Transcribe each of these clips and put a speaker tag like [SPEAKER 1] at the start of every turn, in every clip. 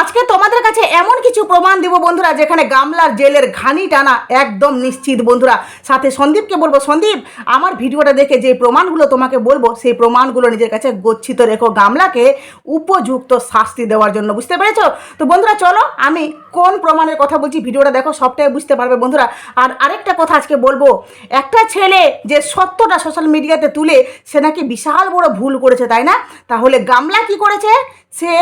[SPEAKER 1] আজকে তোমাদের কাছে এমন কিছু প্রমাণ দিব বন্ধুরা, যেখানে গামলার জেলের ঘানি টানা একদম নিশ্চিত বন্ধুরা। সাথে সন্দীপকে বলব, সন্দীপ, আমার ভিডিওটা দেখে যে প্রমাণগুলো তোমাকে বলব, সেই প্রমাণগুলো নিজের কাছে গচ্ছিত রেখো গামলাকে উপযুক্ত শাস্তি দেওয়ার জন্য, বুঝতে পেরেছ? তো বন্ধুরা, চলো, আমি কোন প্রমাণের কথা বলছি? ভিডিওটা দেখো, সবটাই বুঝতে পারবে বন্ধুরা। আর আরেকটা কথা আজকে বলব, একটা ছেলে যে সত্যটা সোশ্যাল মিডিয়াতে তুলে, সে নাকি বিশাল বড় ভুল করেছে, তাই না? তাহলে গামলা কি করেছে? সে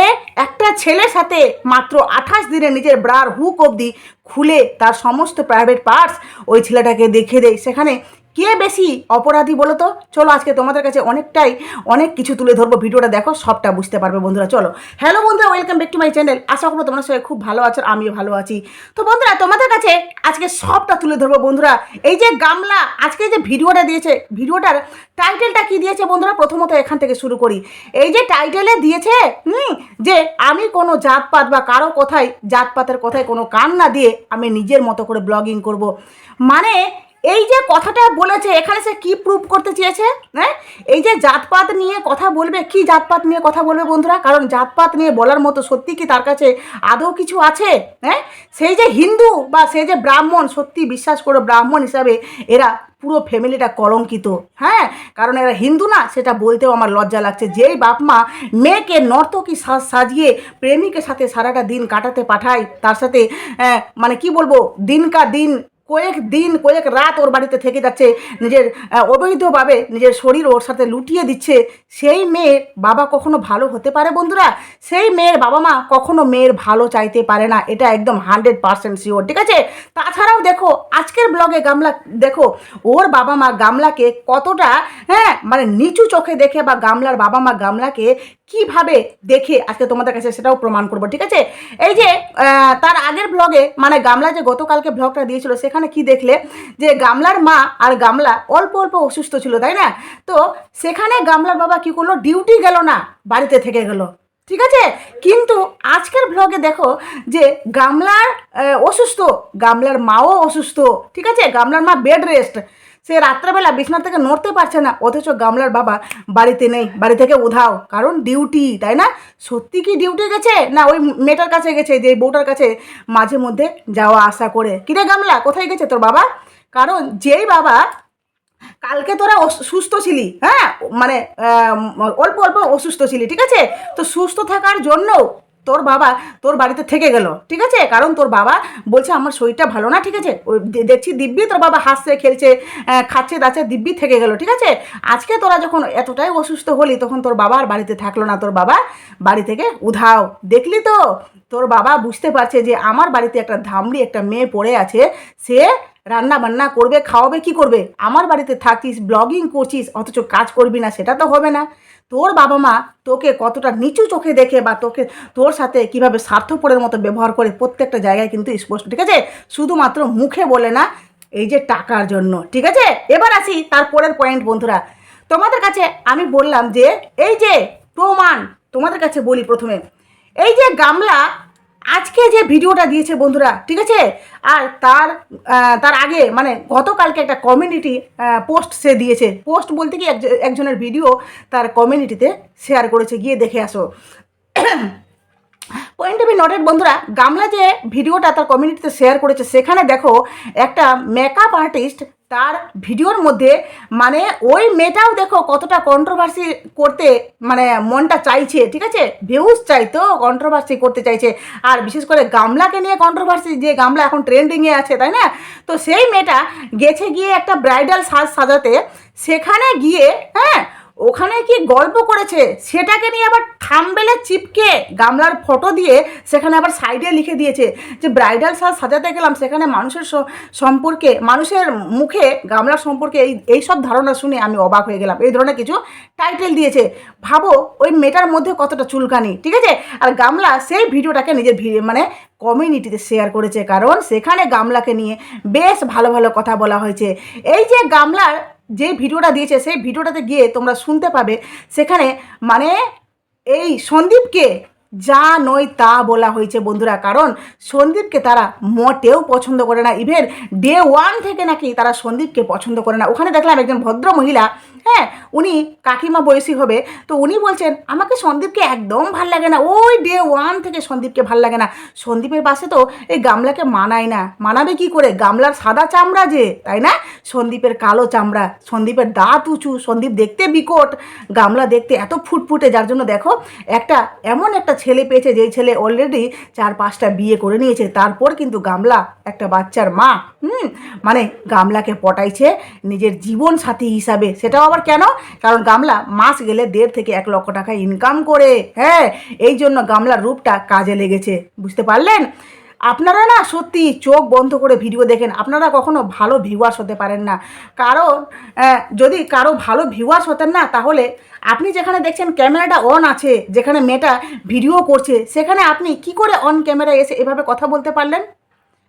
[SPEAKER 1] একটা ছেলের সাথে মাত্র আঠাশ দিনে নিজের ব্রার হুক অবধি খুলে তার সমস্ত প্রাইভেট পার্টস ওই ছেলেটাকে দেখে দেয়। সেখানে কে বেশি অপরাধী বলো তো? চলো আজকে তোমাদের কাছে অনেকটাই অনেক কিছু তুলে ধরবো, ভিডিওটা দেখো, সবটা বুঝতে পারবে বন্ধুরা, চলো। হ্যালো বন্ধুরা welcome back to my channel আশা করব তোমরা সবাই খুব ভালো আছো, আমিও ভালো আছি। তো বন্ধুরা, তোমাদের কাছে আজকে সবটা তুলে ধরবো বন্ধুরা। এই যে গামলা, আজকে যে ভিডিওটা দিয়েছে, ভিডিওটার টাইটেলটা কি দিয়েছে বন্ধুরা? প্রথমত এখান থেকে শুরু করি। এই যে টাইটেলে দিয়েছে, হুম, যে আমি কোনো জাতপাত বা কারও কথায়, জাতপাতের কথায় কোনো কান না দিয়ে আমি নিজের মতো করে ব্লগিং করব। মানে এই যে কথাটা বলেছে, এখানে সে কি প্রুভ করতে চেয়েছে? হ্যাঁ? এই যে জাতপাত নিয়ে কথা বলবে, কি জাতপাত নিয়ে কথা বলবে বন্ধুরা? কারণ জাতপাত নিয়ে বলার মতো সত্যি কি তার কাছে আদৌ কিছু আছে? হ্যাঁ? সেই যে হিন্দু বা সেই যে ব্রাহ্মণ, সত্যি বিশ্বাস করো, ব্রাহ্মণ হিসাবে এরা পুরো ফ্যামিলিটা কলঙ্কিত। হ্যাঁ? কারণ এরা হিন্দু না, সেটা বলতেও আমার লজ্জা লাগছে। যেই বাপ মা মেয়েকে নর্তকী সাজ সাজিয়ে প্রেমিকের সাথে সারাটা দিন কাটাতে পাঠায়, তার সাথে মানে কি বলব, দিনকা দিন কয়েক দিন, কয়েক রাত ওর বাড়িতে থেকে যাচ্ছে, নিজের অবৈধভাবে নিজের শরীর ওর সাথে লুটিয়ে দিচ্ছে, সেই মেয়ের বাবা কখনো ভালো হতে পারে বন্ধুরা? সেই মেয়ের বাবা মা কখনো মেয়ের ভালো চাইতে পারে না, এটা একদম হান্ড্রেড পার্সেন্ট শিওর, ঠিক আছে? তাছাড়াও দেখো, আজকের ব্লগে গামলা, দেখো, ওর বাবা মা গামলাকে কতটা হ্যাঁ মানে নিচু চোখে দেখে বা গামলার বাবা মা গামলাকে কীভাবে দেখে আজকে তোমাদের কাছে সেটাও প্রমাণ করব, ঠিক আছে? এই যে তার আগের ব্লগে মানে গামলা যে গতকালকে ব্লগটা দিয়েছিল, সেখানে কি দেখলে? যে গামলার মা আর গামলা অল্প অল্প অসুস্থ ছিল, তাই না? তো সেখানে গামলার বাবা কি করল? ডিউটি গেল না, বাড়িতে থেকে গেল। ঠিক আছে? কিন্তু আজকের ব্লগে দেখো যে গামলার অসুস্থ, গামলার মাও অসুস্থ। ঠিক আছে? গামলার মা বেড রেস্ট সে রাত্রেবেলা বিছনা থেকে নড়তে পারছে না। অথচ গামলার বাবা বাড়িতে নেই, বাড়ি থেকে উধাও। কারণ ডিউটি, তাই না? সত্যি কি ডিউটি গেছে? না, ওই মেয়েটার কাছে গেছে, যে বউটার কাছে মাঝে মধ্যে যাওয়া আসা করে। কিরে গামলা, কোথায় গেছে তোর বাবা? কারণ যেই বাবা কালকে তোরা সুস্থ ছিলি হ্যাঁ? মানে অল্প অল্প অসুস্থ ছিলি, ঠিক আছে? তো সুস্থ থাকার জন্য তোর বাবা তোর বাড়িতে থেকে গেল, ঠিক আছে? কারণ তোর বাবা বলছে আমার শরীরটা ভালো না, ঠিক আছে? ওই দেখছি দিব্যি তোর বাবা হাসছে, খেলছে খাচ্ছে, দাচ্ছে, দিব্যি থেকে গেল, ঠিক আছে? আজকে তোরা যখন এতটাই অসুস্থ হলি তখন তোর বাবা আর বাড়িতে থাকল না, তোর বাবা বাড়ি থেকে উধাও। দেখলি তো? তোর বাবা বুঝতে পারছে যে আমার বাড়িতে একটা ধামড়ি একটা মেয়ে পড়ে আছে, সে রান্না বান্না করবে, খাওয়াবে, কি করবে? আমার বাড়িতে থাকিস ব্লগিং করছিস, অথচ কাজ করবি না, সেটা তো হবে না। তোর বাবা মা তোকে কতটা নিচু চোখে দেখে বা তোকে, তোর সাথে কীভাবে স্বার্থপরের মতো ব্যবহার করে প্রত্যেকটা জায়গায় কিন্তু স্পষ্ট, ঠিক আছে? শুধুমাত্র মুখে বলে না, এই যে টাকার জন্য, ঠিক আছে? এবার আসি তারপরের পয়েন্ট বন্ধুরা। তোমাদের কাছে আমি বললাম যে, এই যে প্রমাণ, তোমাদের কাছে বলি প্রথমে। এই যে গামলা আজকে যে ভিডিওটা দিয়েছে বন্ধুরা, ঠিক আছে? আর তার তার আগে মানে গতকালকে একটা কমিউনিটি পোস্ট সে দিয়েছে। পোস্ট বলতে কি, একজ- একজনের ভিডিও তার কমিউনিটিতে শেয়ার করেছে। গিয়ে দেখে আসো। পয়েন্ট বি নটেড বন্ধুরা, গামলা যে ভিডিওটা তার কমিউনিটিতে শেয়ার করেছে, সেখানে দেখো একটা মেকআপ আর্টিস্ট তার ভিডিওর মধ্যে মানে ওই মেয়েটাও দেখো কতটা কন্ট্রোভার্সি করতে মানে মনটা চাইছে, ঠিক আছে? ভিউজ চাই তো কন্ট্রোভার্সি করতে চাইছে। আর বিশেষ করে গামলাকে নিয়ে কন্ট্রোভার্সি যে গামলা এখন ট্রেন্ডিংয়ে আছে, তাই না? তো সেই মেয়েটা গেছে গিয়ে একটা ব্রাইডাল সাজ সাজাতে, সেখানে গিয়ে হ্যাঁ ওখানে কি গল্প করেছে? সেটাকে নিয়ে আবার থামবেলে চিপকে গামলার ফটো দিয়ে সেখানে আবার সাইডে লিখে দিয়েছে যে, ব্রাইডাল সাজ সাজাতে গেলাম, সেখানে মানুষের সম্পর্কে, মানুষের মুখে গামলার সম্পর্কে এই এই সব ধারণা শুনে আমি অবাক হয়ে গেলাম। এই ধরনের কিছু টাইটেল দিয়েছে। ভাবো, ওই মেয়েটার মধ্যে কতটা চুলকানি, ঠিক আছে? আর গামলা সেই ভিডিওটাকে নিজের মানে কমিউনিটিতে শেয়ার করেছে। কারণ সেখানে গামলাকে নিয়ে বেশ ভালো ভালো কথা বলা হয়েছে। এই যে গামলার যে ভিডিওটা দিয়েছে সেই ভিডিওটাতে গিয়ে তোমরা শুনতে পাবে। সেখানে মানে এই সন্দীপকে যা নয় তা বলা হয়েছে বন্ধুরা। কারণ সন্দীপকে তারা মোটেও পছন্দ করে না। ইভেন ডে ওয়ান থেকে নাকি তারা সন্দীপকে পছন্দ করে না। ওখানে দেখলাম একজন ভদ্র মহিলা হ্যাঁ উনি কাকিমা বয়সী হবে। তো উনি বলছেন, আমাকে সন্দীপকে একদম ভালো লাগে না। ওই ডে ওয়ান থেকে সন্দীপকে ভালো লাগে না। সন্দীপের পাশে তো এই গামলাকে মানায় না। মানাবে কি করে? গামলার সাদা চামড়া যে, তাই না? সন্দীপের কালো চামড়া, সন্দীপের দাঁত উঁচু, সন্দীপ দেখতে বিকট। গামলা দেখতে এত ফুটফুটে, যার জন্য দেখো একটা এমন একটা ছেলে পেয়েছে, যেই ছেলে অলরেডি চার পাঁচটা বিয়ে করে নিয়েছে, তারপর কিন্তু গামলা, একটা বাচ্চার মা, হুম? মানে গামলাকে পটাইছে নিজের জীবন সাথী হিসাবে। সেটাও আবার কেন? কারণ গামলা মাস গেলে দেড় থেকে এক লক্ষ টাকা ইনকাম করে হ্যাঁ? এই জন্য গামলার রূপটা কাজে লেগেছে। বুঝতে পারলেন? আপনারা না সত্যি চোখ বন্ধ করে ভিডিও দেখেন, আপনারা কখনো ভালো ভিউয়ার্স হতে পারেন না। কারণ যদি কারও ভালো ভিউয়ার্স হতেন না, তাহলে আপনি যেখানে দেখছেন ক্যামেরাটা অন আছে, যেখানে মেয়েটা ভিডিও করছে, সেখানে আপনি কি করে অন ক্যামেরায় এসে এভাবে কথা বলতে পারলেন?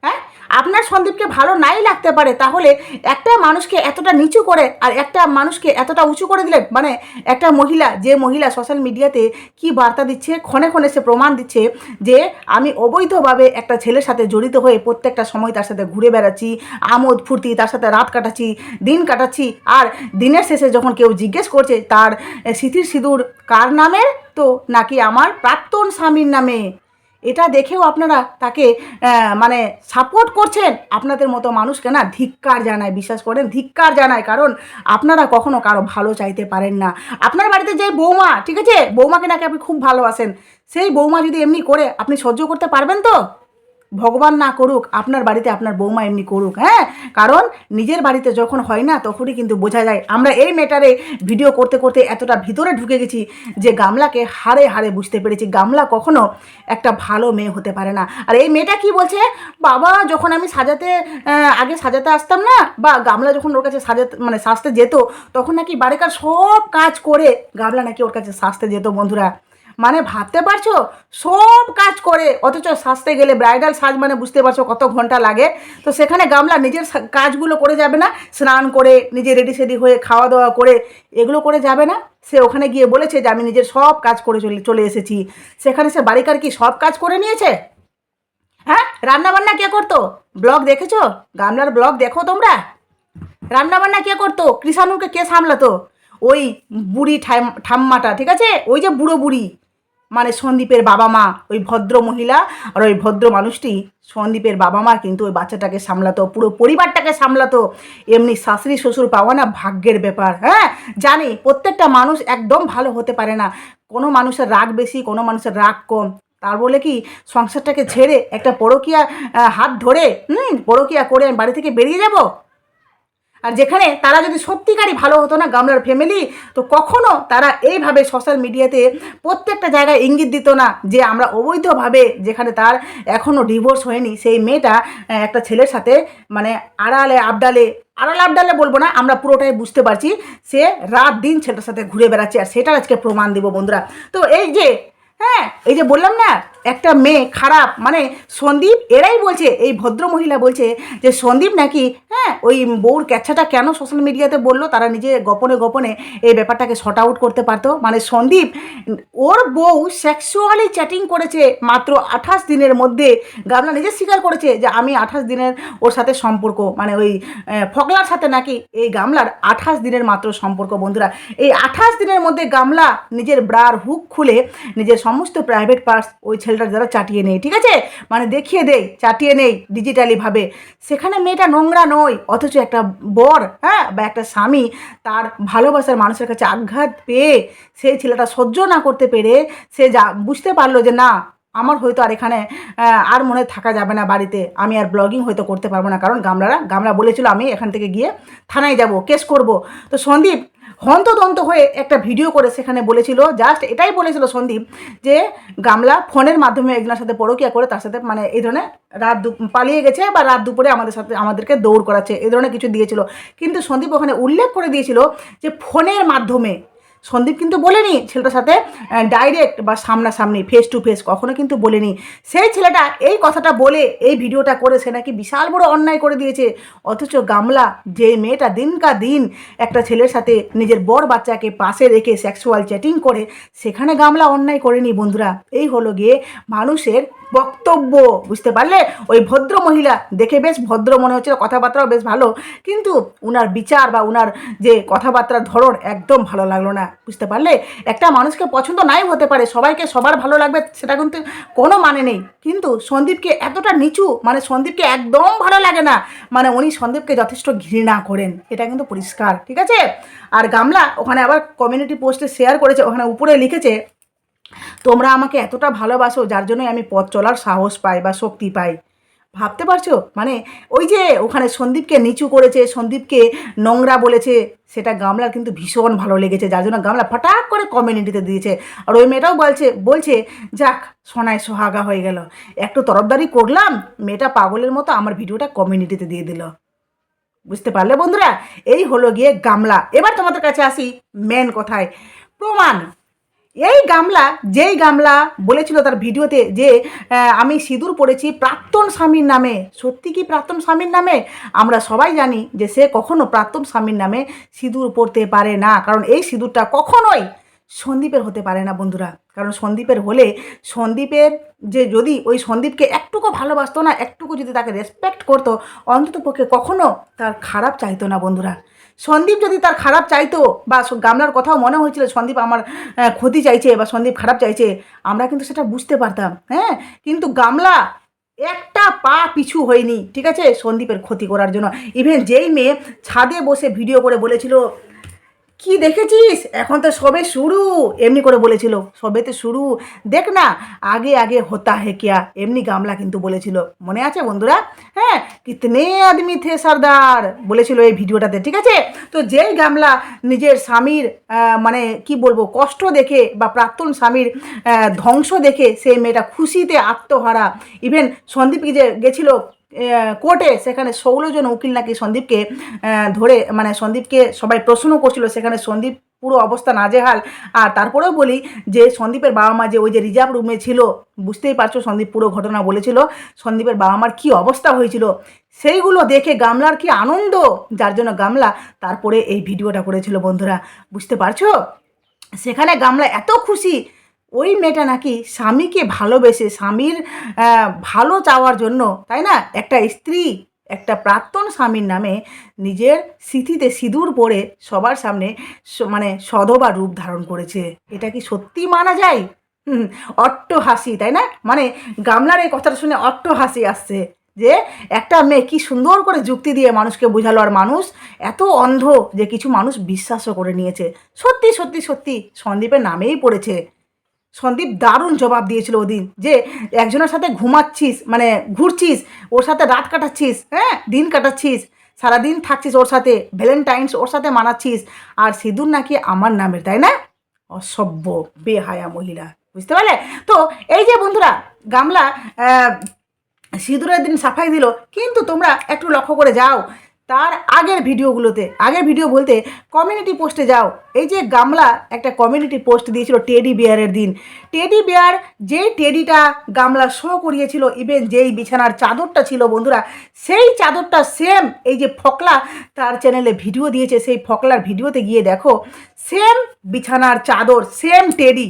[SPEAKER 1] হ্যাঁ? আপনার সন্দীপকে ভালো নাই লাগতে পারে, তাহলে একটা মানুষকে এতটা নিচু করে আর একটা মানুষকে এতটা উঁচু করে দিলেন মানে একটা মহিলা, যে মহিলা সোশ্যাল মিডিয়াতে কি বার্তা দিচ্ছে, ক্ষণে ক্ষণে সে প্রমাণ দিচ্ছে যে আমি অবৈধভাবে একটা ছেলের সাথে জড়িত হয়ে প্রত্যেকটা সময় তার সাথে ঘুরে বেড়াচ্ছি, আমোদ ফুর্তি, তার সাথে রাত কাটাচ্ছি, দিন কাটাচ্ছি আর দিনের শেষে যখন কেউ জিজ্ঞেস করছে তার স্মৃতির সিঁদুর কার নামের? তো নাকি আমার প্রাক্তন স্বামীর নামে। এটা দেখেও আপনারা তাকে মানে সাপোর্ট করছেন। আপনাদের মতো মানুষকে না ধিক্কার জানায়, বিশ্বাস করেন, ধিক্কার জানায়। কারণ আপনারা কখনো কারও ভালো চাইতে পারেন না। আপনার বাড়িতে যে বৌমা, ঠিক আছে? বৌমাকে নাকি আপনি খুব ভালোবাসেন। সেই বৌমা যদি এমনি করে আপনি সহ্য করতে পারবেন তো? ভগবান না করুক, আপনার বাড়িতে আপনার বৌমা এমনি করুক হ্যাঁ? কারণ নিজের বাড়িতে যখন হয় না, তখনই কিন্তু বোঝা যায়। আমরা এই মেটারে ভিডিও করতে করতে এতটা ভিতরে ঢুকে গেছি যে গামলাকে হারে হারে বুঝতে পেরেছি। গামলা কখনো একটা ভালো মেয়ে হতে পারে না। আর এই মেয়েটা কি বলছে? বাবা, যখন আমি সাজাতে আগে সাজাতে আসতাম না, বা গামলা যখন ওর কাছে সাজাতে মানে সাজতে যেত, তখন নাকি বাড়িকার সব কাজ করে গামলা নাকি ওর কাছে সাজতে যেত, বন্ধুরা। মানে ভাবতে পারছ? সব কাজ করে, অথচ সাজতে গেলে ব্রাইডাল সাজ মানে বুঝতে পারছ কত ঘণ্টা লাগে। তো সেখানে গামলা নিজের কাজগুলো করে যাবে না? স্নান করে, নিজে রেডি সেডি হয়ে খাওয়া দাওয়া করে, এগুলো করে যাবে না? সে ওখানে গিয়ে বলেছে যে, আমি নিজের সব কাজ করে চলে চলে এসেছি। সেখানে সে বাড়িকার কি সব কাজ করে নিয়েছে? হ্যাঁ? রান্না বান্না কে করতো? ব্লগ দেখেছ? গামলার ব্লগ দেখো তোমরা? রান্নাবান্না কে করতো? কৃষাণুকে কে সামলাতো? ওই বুড়ি ঠাম- ঠাম্মাটা, ঠিক আছে? ওই যে বুড়ো বুড়ি। মানে সন্দীপের বাবা মা, ওই ভদ্র মহিলা আর ওই ভদ্র মানুষটি, সন্দীপের বাবা মা কিন্তু ওই বাচ্চাটাকে সামলাতো, পুরো পরিবারটাকে সামলাতো। এমনি শাশুড়ি, শ্বশুর পাওয়া না ভাগ্যের ব্যাপার হ্যাঁ? জানি, প্রত্যেকটা মানুষ একদম ভালো হতে পারে না। কোনো মানুষের রাগ বেশি, কোনো মানুষের রাগ কম। তার বলে কি, সংসারটাকে ছেড়ে একটা পরকিয়া হাত ধরে, হুম, পরকিয়া করে আমি বাড়ি থেকে বেরিয়ে যাব? আর যেখানে তারা যদি সত্যিকারই ভালো হতো না গামলার ফ্যামিলি তো কখনো তারা এইভাবে সোশ্যাল মিডিয়াতে প্রত্যেকটা জায়গায় ইঙ্গিত দিত না যে আমরা অবৈধভাবে যেখানে তার এখনও ডিভোর্স হয়নি, সেই মেয়েটা একটা ছেলের সাথে মানে আড়ালে, আবডালে আড়ালে, আবডালে বলব না, আমরা পুরোটাই বুঝতে পারছি, সে রাত দিন ছেলেটার সাথে ঘুরে বেড়াচ্ছে আর সেটার আজকে প্রমাণ দিব বন্ধুরা। তো এই যে হ্যাঁ এই যে বললাম না একটা মেয়ে খারাপ মানে সন্দীপ এরাই বলছে এই ভদ্র মহিলা বলছে যে সন্দীপ নাকি হ্যাঁ ওই বউর ক্যাচ্ছাটা কেন সোশ্যাল মিডিয়াতে বলল তারা নিজে গোপনে গোপনে এই ব্যাপারটাকে শর্ট আউট করতে পারতো। মানে সন্দীপ ওর বউ সেক্সুয়ালি চ্যাটিং করেছে মাত্র আঠাশ দিনের মধ্যে গামলা নিজে স্বীকার করেছে যে আমি আঠাশ দিনের ওর সাথে সম্পর্ক মানে ওই আহ, ফগলার সাথে নাকি এই গামলার আঠাশ দিনের মাত্র সম্পর্ক বন্ধুরা। এই আঠাশ দিনের মধ্যে গামলা নিজের ব্রার হুক খুলে নিজের সমস্ত প্রাইভেট পার্টস ওই ছেলেটার দ্বারা চাটিয়ে নেই, ঠিক আছে? মানে দেখিয়ে দেই, চাটিয়ে নেই ডিজিটালিভাবে সেখানে মেয়েটা নোংরা নয়, অথচ একটা বর হ্যাঁ বা একটা স্বামী তার ভালোবাসার মানুষের কাছে আঘাত পেয়ে সেই ছেলেটা সহ্য না করতে পেরে সে যা, বুঝতে পারল যে না আমার হয়তো আর এখানে আর মনে থাকা যাবে না বাড়িতে। আমি আর ব্লগিং হয়তো করতে পারব না। কারণ গামলারা, গামলা বলেছিল আমি এখান থেকে গিয়ে থানায় যাব কেস করব। তো সন্দীপ, হন্তদন্ত হয়ে একটা ভিডিও করে সেখানে বলেছিল জাস্ট এটাই বলেছিল সন্দীপ, যে গামলা ফোনের মাধ্যমে একজনের সাথে পরকিয়া করে তার সাথে মানে এই ধরনের রাত দু, পালিয়ে গেছে বা রাত দুপুরে আমাদের সাথে, আমাদেরকে দৌড় করাচ্ছে, এই ধরনের কিছু দিয়েছিল। কিন্তু সন্দীপ ওখানে উল্লেখ করে দিয়েছিল যে ফোনের মাধ্যমে সন্দীপ কিন্তু বলেনি ছেলেটার সাথে ডাইরেক্ট বা সামনাসামনি ফেস টু ফেস কখনো কিন্তু বলেনি। সেই ছেলেটা এই কথাটা বলে, এই ভিডিওটা করে সে নাকি বিশাল বড় অন্যায় করে দিয়েছে। অথচ গামলা, যে মেয়েটা দিনকা দিন একটা ছেলের সাথে নিজের বর বাচ্চাকে পাশে রেখে সেক্সুয়াল চ্যাটিং করে, সেখানে গামলা অন্যায় করেনি বন্ধুরা। এই হলো গিয়ে মানুষের বক্তব্য, বুঝতে পারলে? ওই ভদ্র মহিলা দেখে বেশ ভদ্র মনে হচ্ছে, কথাবার্তাও বেশ ভালো। কিন্তু উনার বিচার বা উনার যে কথাবার্তার ধরন একদম ভালো লাগল না। বুঝতে পারলে? একটা মানুষকে পছন্দ নাই হতে পারে, সবাইকে সবার ভালো লাগবে, সেটা কিন্তু কোনো মানে নেই। কিন্তু সন্দীপকে এতটা নিচু মানে সন্দীপকে একদম ভালো লাগে না মানে উনি সন্দীপকে যথেষ্ট ঘৃণা করেন, এটা কিন্তু পরিষ্কার, ঠিক আছে? আর গামলা ওখানে আবার কমিউনিটি পোস্টে শেয়ার করেছে, ওখানে উপরে লিখেছে, তোমরা আমাকে এতটা ভালোবাসো, যার জন্যই আমি পথ চলার সাহস পাই বা শক্তি পাই। ভাবতে পারছ? মানে ওই যে ওখানে সন্দীপকে নিচু করেছে, সন্দীপকে নোংরা বলেছে, সেটা গামলার কিন্তু ভীষণ ভালো লেগেছে, যার জন্য গামলা ফটাক করে কমিউনিটিতে দিয়েছে। আর ওই মেয়েটাও বলছে বলছে, যাক, সোনায় সোহাগা হয়ে গেল। একটু তরফদারি করলাম, মেয়েটা পাগলের মতো আমার ভিডিওটা কমিউনিটিতে দিয়ে দিল। বুঝতে পারলে বন্ধুরা? এই হলো গিয়ে গামলা। এবার তোমাদের কাছে আসি মেন কথায়। প্রমাণ। এই গামলা, যেই গামলা বলেছিল তার ভিডিওতে যে আমি সিঁদুর পড়েছি প্রাক্তন স্বামীর নামে। সত্যি কি প্রাক্তন স্বামীর নামে? আমরা সবাই জানি যে সে কখনো প্রাক্তন স্বামীর নামে সিঁদুর পড়তে পারে না। কারণ এই সিঁদুরটা কখনোই সন্দীপের হতে পারে না, বন্ধুরা। কারণ সন্দীপের হলে সন্দীপের যে, যদি ওই সন্দীপকে একটুকু ভালোবাসতো না, একটুকু যদি তাকে রেসপেক্ট করতো অন্তত পক্ষে কখনো তার খারাপ চাইতো না, বন্ধুরা। সন্দীপ যদি তার খারাপ চাইতো বা গামলার কথাও মনে হয়েছিল, সন্দীপ আমার ক্ষতি চাইছে বা সন্দীপ খারাপ চাইছে, আমরা কিন্তু সেটা বুঝতে পারতাম হ্যাঁ? কিন্তু গামলা একটা পা পিছু হয়নি, ঠিক আছে? সন্দীপের ক্ষতি করার জন্য। ইভেন যেই মেয়ে ছাদে বসে ভিডিও করে বলেছিল কি দেখেছিস? এখন তো সবে শুরু। এমনি করে বলেছিল, সবে তো শুরু। দেখ না, আগে আগে হতা হে কিয়া। এমনি গামলা কিন্তু বলেছিল। মনে আছে বন্ধুরা? হ্যাঁ কিতনে আদমি থে সর্দার? বলেছিল এই ভিডিওটাতে, ঠিক আছে? তো যেই গামলা নিজের স্বামীর মানে কি বলব, কষ্ট দেখে বা প্রাক্তন স্বামীর ধ্বংস দেখে সেই মেয়েটা খুশিতে আত্মহারা। ইভেন সন্দীপ যে গেছিল কোর্টে সেখানে ষোলো জন উকিল নাকি সন্দীপকে ধরে মানে সন্দীপকে সবাই প্রশ্ন করছিল, সেখানে সন্দীপ পুরো অবস্থা নাজেহাল। আর তারপরেও বলি যে সন্দীপের বাবা মা যে ওই যে রিজার্ভ রুমে ছিল, বুঝতেই পারছ সন্দীপ পুরো ঘটনা বলেছিল, সন্দীপের বাবা মার কী অবস্থা হয়েছিল? সেইগুলো দেখে গামলার কি আনন্দ? যার জন্য গামলা তারপরে এই ভিডিওটা করেছিল বন্ধুরা, বুঝতে পারছ? সেখানে গামলা এত খুশি ওই মেয়েটা নাকি স্বামীকে ভালোবেসে, স্বামীর ভালো চাওয়ার জন্য, তাই না? একটা স্ত্রী, একটা প্রাক্তন স্বামীর নামে নিজের স্মৃতিতে সিঁদুর পরে সবার সামনে মানে সধবা রূপ ধারণ করেছে। এটা কি সত্যি মানা যায়? অট্ট হাসি, তাই না? মানে গামলার এই কথাটা শুনে অট্ট হাসি আসছে যে একটা মেয়ে কি সুন্দর করে যুক্তি দিয়ে মানুষকে বোঝালো আর মানুষ এত অন্ধ যে কিছু মানুষ বিশ্বাসও করে নিয়েছে। সত্যি সত্যি সত্যি সন্দীপের নামেই পড়েছে। সন্দীপ দারুণ জবাব দিয়েছিল ওদিন যে, একজনের সাথে ঘুমাচ্ছিস মানে ঘুরছিস, ওর সাথে রাত কাটাচ্ছিস হ্যাঁ দিন কাটাচ্ছিস, সারাদিন থাকছিস ওর সাথে, ভ্যালেন্টাইন্স ওর সাথে মানাচ্ছিস, আর সিঁদুর নাকি আমার নামের, তাই না? অসভ্য, বেহায়া মহিলা, বুঝতে পারলে? তো এই যে বন্ধুরা, গামলা সিঁদুরের দিন সাফাই দিল, কিন্তু তোমরা একটু লক্ষ্য করে যাও তার আগের ভিডিওগুলোতে, আগের ভিডিও বলতে কমিউনিটি পোস্টে যাও। এই যে গামলা একটা কমিউনিটি পোস্ট দিয়েছিল টেডি বিয়ারের দিন। টেডি বিয়ার যে টেডিটা গামলা শো করিয়েছিল ইভেন যেই বিছানার চাদরটা ছিল বন্ধুরা, সেই চাদরটা সেম এই যে ফকলা তার চ্যানেলে ভিডিও দিয়েছে, সেই ফকলার ভিডিওতে গিয়ে দেখো সেম বিছানার চাদর সেম টেডি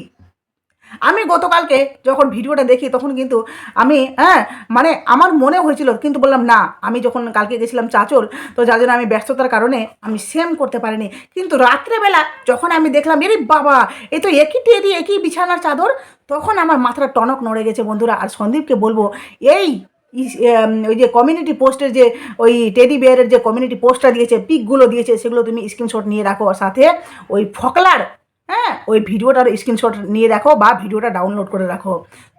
[SPEAKER 1] আমি গতকালকে যখন ভিডিওটা দেখি, তখন কিন্তু আমি হ্যাঁ মানে আমার মনে হয়েছিল, কিন্তু বললাম, না, আমি যখন কালকে গেছিলাম চাচল, তো যার জন্য আমি ব্যস্ততার কারণে আমি সেম করতে পারিনি। কিন্তু রাত্রেবেলা যখন আমি দেখলাম, এরে বাবা, এ তো একই টেডি একই বিছানার চাদর, তখন আমার মাথাটা টনক নড়ে গেছে, বন্ধুরা। আর সন্দীপকে বলব, এই ওই যে কমিউনিটি পোস্টের যে ওই টেডি বিয়ারের যে কমিউনিটি পোস্টটা দিয়েছে পিকগুলো দিয়েছে, সেগুলো তুমি স্ক্রিনশট নিয়ে রাখো। সাথে ওই ফকলার হ্যাঁ ওই ভিডিওটার স্ক্রিনশট নিয়ে রাখো বা ভিডিওটা ডাউনলোড করে রাখো।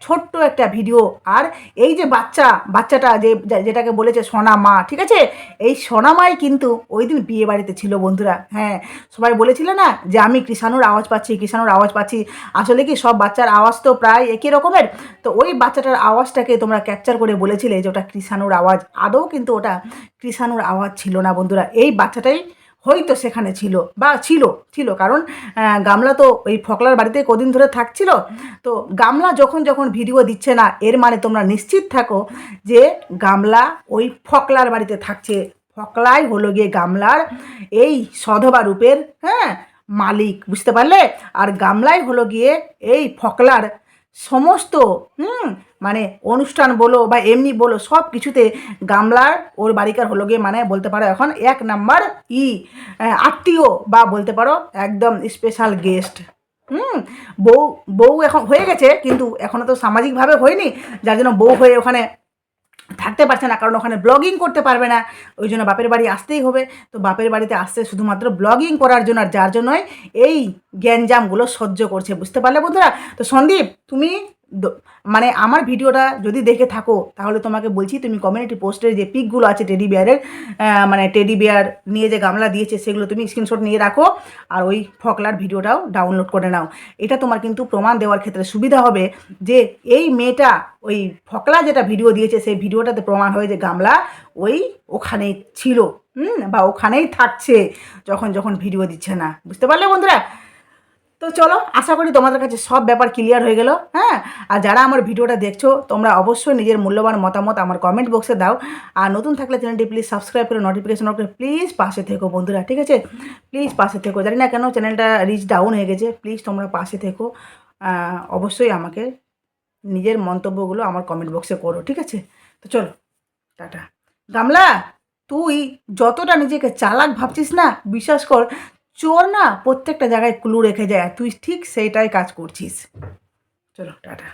[SPEAKER 1] ছোট্ট একটা ভিডিও আর এই যে বাচ্চা, বাচ্চাটা যে যেটাকে বলেছে সোনা মা, ঠিক আছে? এই সোনা মাই কিন্তু ওই দিন বিয়ে বাড়িতে ছিল বন্ধুরা হ্যাঁ। সবাই বলেছিল না যে আমি কৃষাণুর আওয়াজ পাচ্ছি, কৃষাণুর আওয়াজ পাচ্ছি। আসলে কি সব বাচ্চার আওয়াজ তো প্রায় একই রকমের? তো ওই বাচ্চাটার আওয়াজটাকে তোমরা ক্যাপচার করে বলেছিলে যে ওটা কৃষাণুর আওয়াজ। আদৌ কিন্তু ওটা কৃষাণুর আওয়াজ ছিল না বন্ধুরা। এই বাচ্চাটাই হয়তো সেখানে ছিল বা ছিল ছিল। কারণ গামলা তো ওই ফকলার বাড়িতে কদিন ধরে থাকছিল। তো গামলা যখন যখন ভিডিও দিচ্ছে না, এর মানে তোমরা নিশ্চিত থাকো যে গামলা ওই ফকলার বাড়িতে থাকছে। ফকলাই হলো গিয়ে গামলার এই সধবা রূপের হ্যাঁ মালিক, বুঝতে পারলে? আর গামলাই হলো গিয়ে এই ফকলার সমস্ত, হুম মানে অনুষ্ঠান বলো বা এমনি বলো, সব কিছুতে গামলার ওর বাড়িকার হলো গিয়ে মানে বলতে পারো এখন এক নাম্বার ই আত্মীয় বা বলতে পারো একদম স্পেশাল গেস্ট হুম, বউ বউ এখন হয়ে গেছে কিন্তু এখনও তো সামাজিকভাবে হয়নি, যার জন্য বউ হয়ে ওখানে থাকতে পারছে না, কারণ ওখানে ব্লগিং করতে পারবে না, ওই জন্য বাপের বাড়ি আসতেই হবে। তো বাপের বাড়িতে আসতে শুধুমাত্র ব্লগিং করার জন্য, আর যার জন্যই এই গ্যাঞ্জামগুলো সহ্য করছে, বুঝতে পারলে বন্ধুরা? তো সন্দীপ, তুমি মানে আমার ভিডিওটা যদি দেখে থাকো, তাহলে তোমাকে বলছি তুমি কমিউনিটি পোস্টের যে পিকগুলো আছে টেডি বিয়ারের মানে টেডি বিয়ার নিয়ে যে গামলা দিয়েছে, সেগুলো তুমি স্ক্রিনশট নিয়ে রাখো আর ওই ফকলার ভিডিওটাও ডাউনলোড করে নাও। এটা তোমার কিন্তু প্রমাণ দেওয়ার ক্ষেত্রে সুবিধা হবে যে এই মেয়েটা, ওই ফকলা যেটা ভিডিও দিয়েছে, সেই ভিডিওটাতে প্রমাণ হয়ে যে গামলা ওই ওখানেই ছিল, হুম, বা ওখানেই থাকছে, যখন যখন ভিডিও দিচ্ছে না। বুঝতে পারলে বন্ধুরা? তো চলো, আশা করি তোমাদের কাছে সব ব্যাপার ক্লিয়ার হয়ে গেল হ্যাঁ? আর যারা আমার ভিডিওটা দেখছ, তোমরা অবশ্যই নিজের মূল্যবান মতামত আমার কমেন্ট বক্সে দাও। আর নতুন থাকলে চ্যানেলটি প্লিজ সাবস্ক্রাইব করে নোটিফিকেশন করে প্লিজ পাশে থেকো বন্ধুরা, ঠিক আছে? প্লিজ পাশে থেকো। জানি না কেন চ্যানেলটা রিচ ডাউন হয়ে গেছে প্লিজ তোমরা পাশে থেকো। অবশ্যই আমাকে নিজের মন্তব্যগুলো আমার কমেন্ট বক্সে করো, ঠিক আছে? তো চলো, টাটা। গামলা, তুই যতটা নিজেকে চালাক ভাবছিস না, বিশ্বাস কর চোর না প্রত্যেকটা জায়গায় ক্লু রেখে যায় তুই ঠিক সেইটাই কাজ করছিস। চলো টাটা।